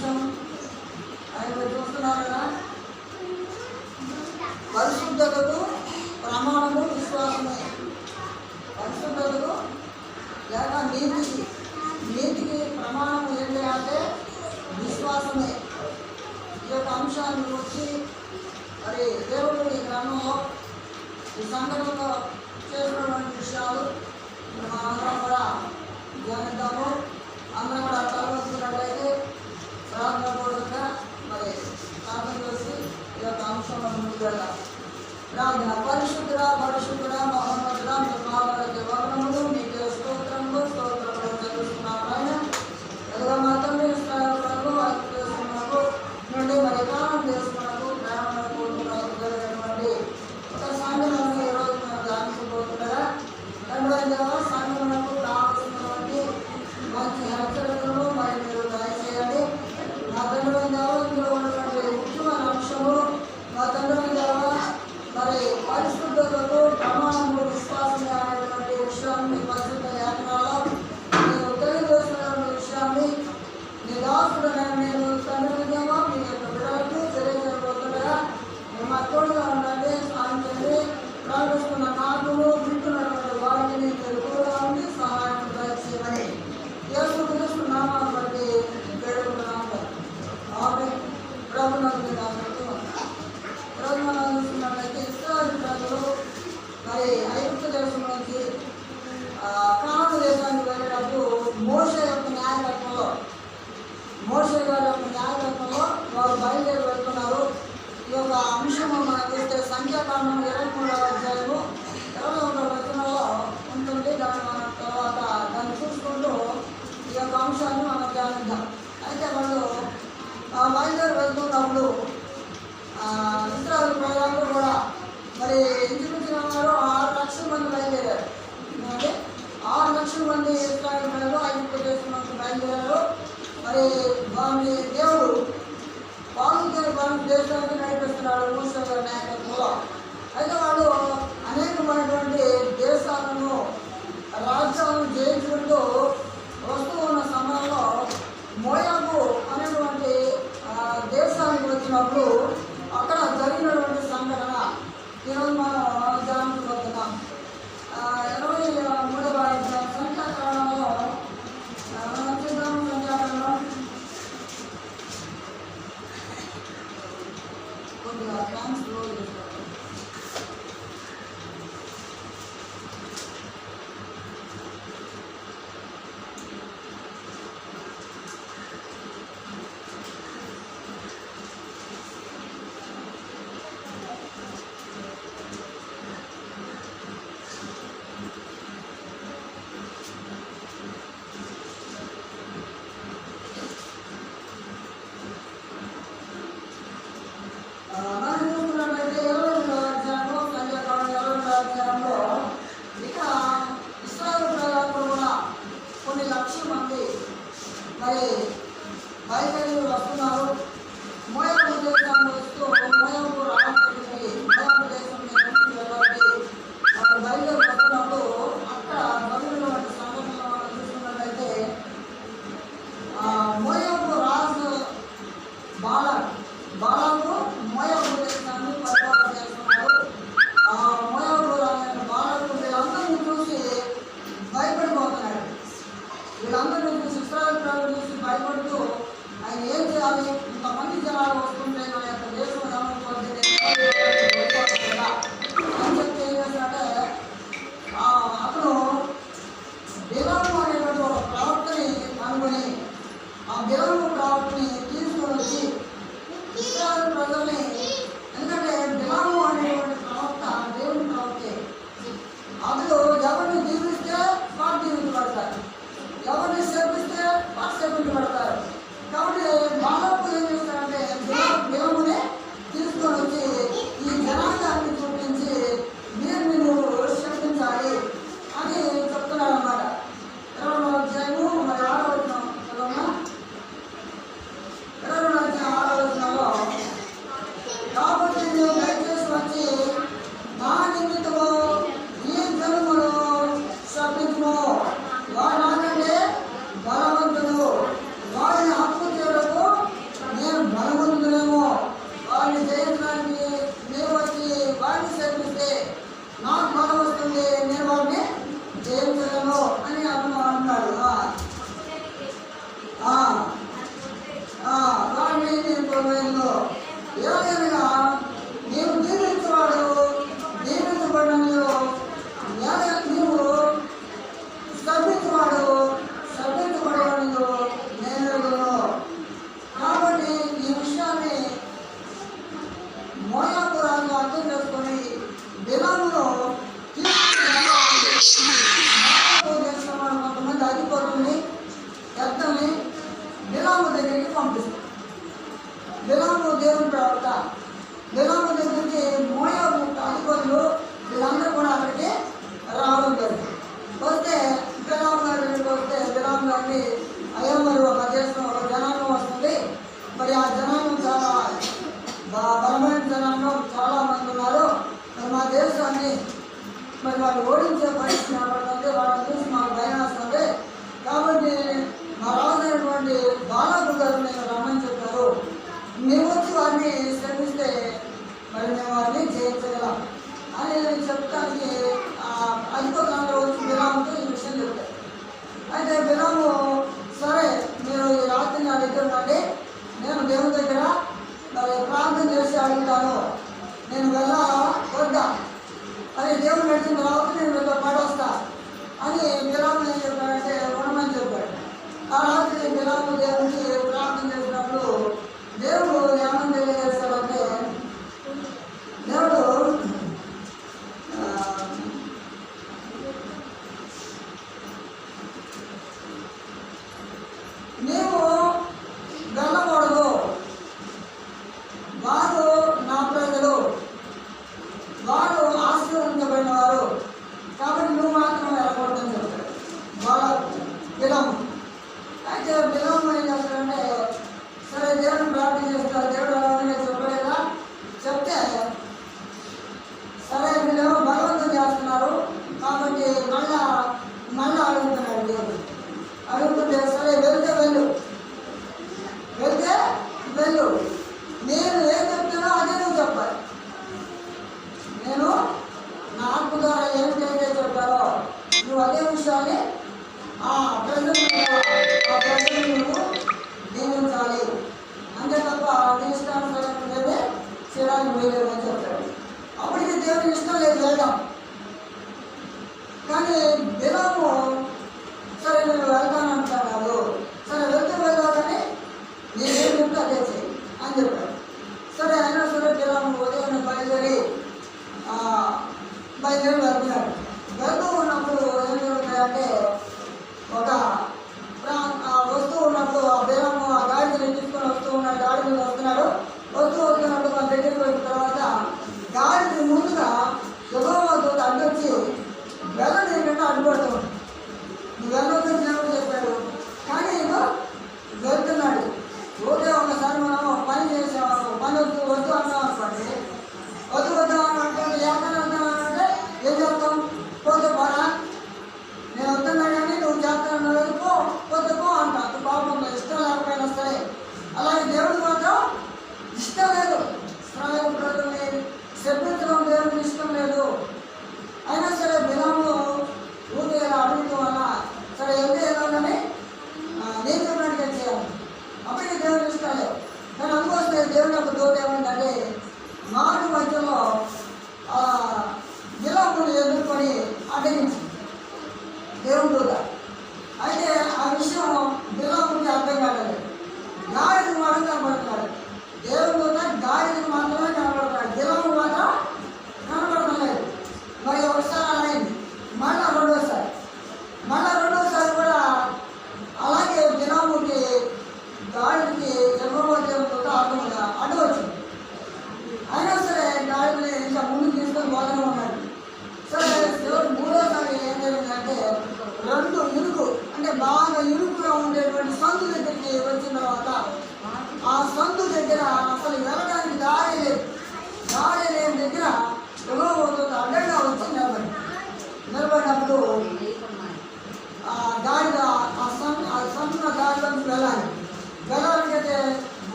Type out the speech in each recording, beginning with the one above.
감사합니다. పరిశుద్ధ పరిశుద్ధ మహమ్మద్రాం కావాల దేవాలములు అంశము మనం చూస్తే సంఖ్యాకాండం ఇరవై మూడవ అధ్యాయము ఇరవై ఒకటో వచనంలో ఉంటుంది. దాన్ని మనం తర్వాత దాన్ని చూసుకుంటూ ఈ యొక్క అంశాన్ని మనం ధ్యానిద్దాం. అయితే వాళ్ళు బయలుదేరి వెళ్తున్నప్పుడు ఇతరాలు ప్రజలు కూడా మరి ఇంచుమించిన వారు ఆరు లక్షల మంది బయలుదేరారు. అంటే ఆరు లక్షల మంది ఇతరాలు ప్రజలు ఐదు ప్రదేశం నుంచి బయలుదేరారు. మరి వారిని దేవుడు బాగుంటారు బాగుంది దేశాన్ని నడిపిస్తున్నాడు మూసేవారి నాయకత్వంలో అయితే వాడు అనేకమైనటువంటి దేశాలను రాజ్యాలను జయించుకుంటూ వెళ్ళు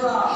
Sarah.